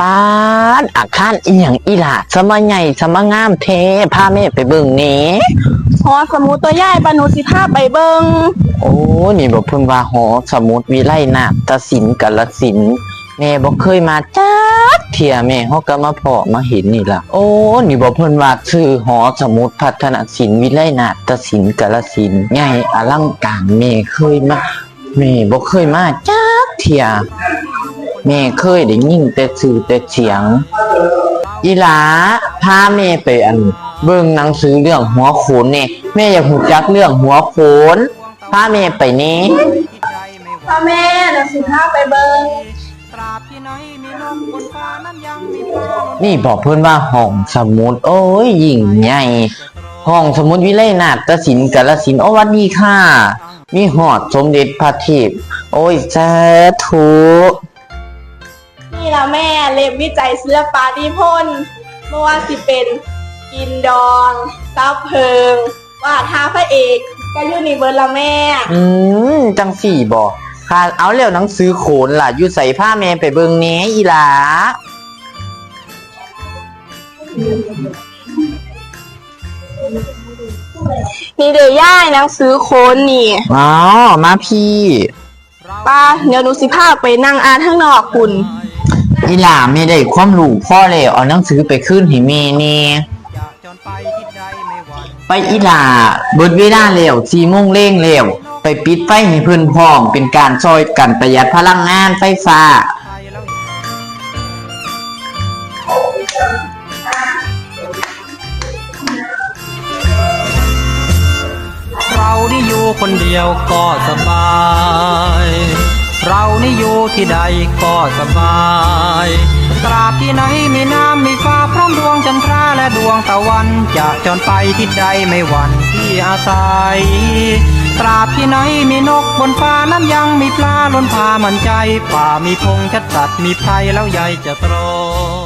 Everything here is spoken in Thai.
ป้าดอาคารอีหยังอีหล่ะสมาใหญ่สมางามเทพาแม่ไปเบิ่งแหนี้ หอสมุดตัวใหญ่บานุสิภาพไปเบิงโอ้ นี่บอกเพิ่นว่าหอสมุดวิไลนาฏศิลป์กาฬสินธุ์แม่บ่เคยมาจักเที่ยแม่เฮาก็มาพอมาเห็นนี่ล่ะ โอ้ นี่บอกเพิ่นว่าชื่อหอสมุดพัฒนศิลป์วิไลนาฏศิลป์กาฬสินธุ์ใหญ่อลังการแม่เคยมาแม่บ่เคยมาจักเที่ย แม่เคยได้ยินแต่ชื่อแต่เสียง อีหลาพาแม่ไปอัน เบิ่งหนังสือเรื่องหัวโขนเนี่ยแม่อยากรู้จักเรื่องหัวโขนพาแม่ไปนี่พ่อแม่เดี๋ยวสิภาพไปเบิงตราบที่ไหนมีนกบนฟ้านั้นยังมีฟ้าลงนี่บอกเพื่อนว่าห้องสมุด โอ้ยยิ่งใหญ่ห้องสมุดวิไลนาฏศิลป์กาลสินธุ์โอ้หวัดดีค่ะ มีหอดสมเด็จพระเทพโอ้ยสาธุนี่ละ แม่เล็บวิจัยศิลปานิพนธ์เมื่อว่าสิเป็นกินดองซับเพิงวาดท่าพระเอกก็อยู่ในเบิร์ละแม่ อืมจังสี่บอกค่ะเอาแล้วหนังสือโขนล่ะอยู่ใส่ผ้าแม่ไปเบิ่งแหน่อีหลานี่เดี๋ยวย่ายหนังสือโคนนี่อ๋อมาพี่ ป้าเดี๋ยวหนูสิภาพไปนั่งอ่านข้างนอกคุณ อีหลาไม่ได้ความรู้พ่อเลยเอาหนังสือไปขึ้นให้แม่แน่จะจนไปที่ใดไม่หวั่นไปอีหลาเบิดเวลาแล้วสี่โมงเร่งแล้วไปปิดไฟให้เพิ่นพร้อม เป็นการช่วยกันประหยัดพลังงานไฟฟ้า เรานี่อยู่คนเดียวก็สบายเรา นี่อยู่ที่ใดก็สบาย ตราบที่ไหนมีน้ำมีฟ้าพร้อมดวงจันทราและดวงตะวันจะจนไปที่ใดไม่หวั่นที่อาศัย ตราบที่ไหนมีนกบนฟ้านั้นยังมีปลาล้นพามันใจ ป่ามีพงชัดสัตว์มีไพรแล้วใหญ่จะตรอง